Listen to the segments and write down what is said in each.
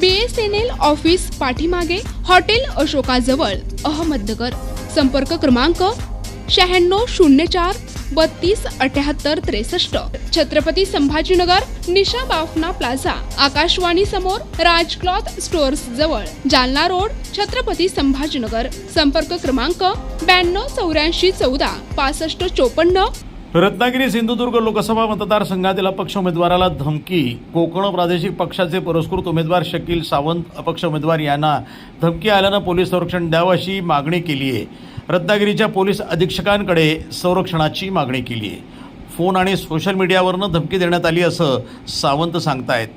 B S N L office पाठीमागे hotel अशोकाजवळ अहमदनगर. संपर्क क्रमांक शहाण्णव शून्य चार बत्तीस अठ्याहत्तर त्रेसष्ट. छत्रपती संभाजीनगर निशा बाफना प्लाझा आकाशवाणी समोर राज क्लॉथ स्टोअर्स जवळ जालना रोड छत्रपती संभाजीनगर. संपर्क क्रमांक ब्याण्णव चौऱ्याऐंशी चौदा पासष्ट चोपन्न रत्नागिरी सिंधुदुर्ग लोकसभा मतदारसंघातील अपक्ष उमेदवाराला धमकी कोकण प्रादेशिक पक्षाचे पुरस्कृत उमेदवार शकील सावंत अपक्ष उमेदवार यांना धमकी आल्यानं पोलीस संरक्षण द्यावं अशी मागणी केली आहे. रत्नागिरीच्या पोलीस अधीक्षकांकडे संरक्षणाची मागणी केली आहे. फोन आणि सोशल मीडियावरनं धमकी देण्यात आली असं सावंत सांगतायत.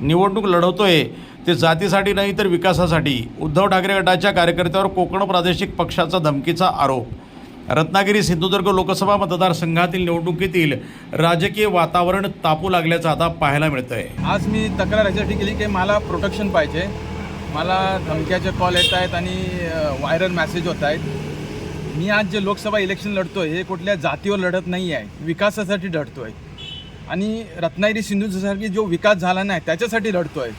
निवडणूक लढवतोय ते जातीसाठी नाही तर विकासासाठी. उद्धव ठाकरे गटाच्या कार्यकर्त्यावर कोकण प्रादेशिक पक्षाचा धमकीचा आरोप. रत्नागिरी सिंधुदुर्ग लोकसभा मतदारसंघातील निवडणुकीतील राजकीय वातावरण तापू लागल्याचं आता पाहायला मिळतं आहे आज मी तक्रार याच्यासाठी केली की मला प्रोटेक्शन पाहिजे. मला धमक्याचे कॉल येत आहेत आणि व्हायरल मॅसेज होत आहेत. मी आज जे लोकसभा इलेक्शन लढतो आहे हे कुठल्या जातीवर लढत नाही आहे विकासासाठी लढतो आहे आणि रत्नागिरी सिंधुदुर्गसारखी जो विकास झाला नाही त्याच्यासाठी लढतो आहे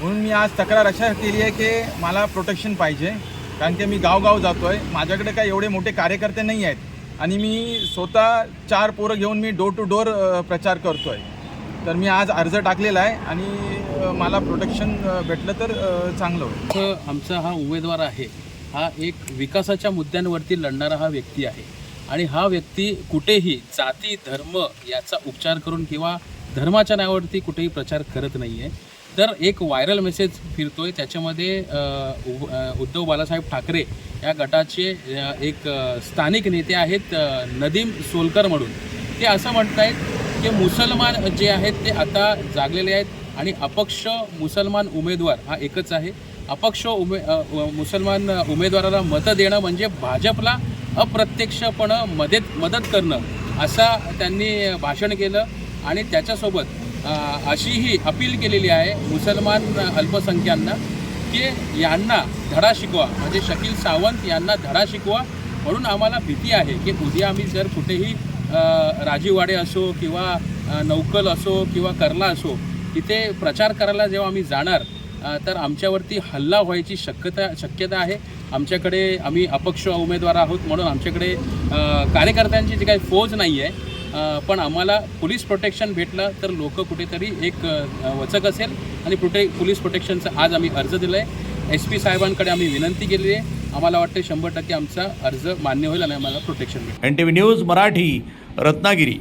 म्हणून मी आज तक्रार अशा केली आहे की मला प्रोटेक्शन पाहिजे. कारण की मी गावगाव जातो आहे माझ्याकडे काय एवढे मोठे कार्यकर्ते नाही आहेत. आणि मी स्वतः चार पोरं घेऊन मी डोर टू डोर प्रचार करतो आहे तर मी आज अर्ज टाकलेला आहे आणि मला प्रोटेक्शन भेटलं तर चांगलं होईल. आमचा हा उमेदवार आहे. हा एक विकासाच्या मुद्द्यांवरती लढणारा हा व्यक्ती आहे. आणि हा व्यक्ती कुठेही जाती धर्म याचा उपचार करून किंवा धर्माच्या नावावरती कुठेही प्रचार करत नाही आहे तर एक व्हायरल मेसेज फिरतो आहे त्याच्यामध्ये उद्धव बालासाहेब ठाकरे या गटाचे एक स्थानिक नेते आहेत नदीम सोलकर म्हणून. ते असं म्हणत आहेत की मुसलमान जे आहेत ते आता जागलेले आहेत आणि अपक्ष मुसलमान उमेदवार हा एकच आहे. अपक्ष उमे मुसलमान उमेदवाराला मतं देणं म्हणजे भाजपला अप्रत्यक्षपणं मदत मदत करणं असा त्यांनी भाषण केलं. आणि त्याच्यासोबत अशीही अपील केलेली आहे मुसलमान अल्पसंख्यांना की यांना धडा शिकवा. म्हणजे शकील सावंत यांना धडा शिकवा. म्हणून आम्हाला भीती आहे की उद्या आम्ही जर कुठेही राजीवाडे असो किंवा नौकल असो किंवा कर्ला असो तिथे प्रचार करायला जेव्हा आम्ही जाणार तर आमच्यावरती हल्ला व्हायची शक्यता शक्यता आहे. आमच्याकडे आम्ही अपक्ष उमेदवार आहोत म्हणून आमच्याकडे कार्यकर्त्यांची जी काही फौज नाही आहे पण आम्हाला पोलीस प्रोटेक्शन भेटलं तर लोक कुठेतरी एक वचक असेल आणि प्रोटे पोलीस प्रोटेक्शनचा आज आम्ही अर्ज दिला आहे एस पी साहेबांकडे आम्ही विनंती केली आहे. आम्हाला वाटते शंभर टक्के आमचा अर्ज मान्य होईल आणि आम्हाला प्रोटेक्शन भेटेल. N T V news Marathi Ratnagiri.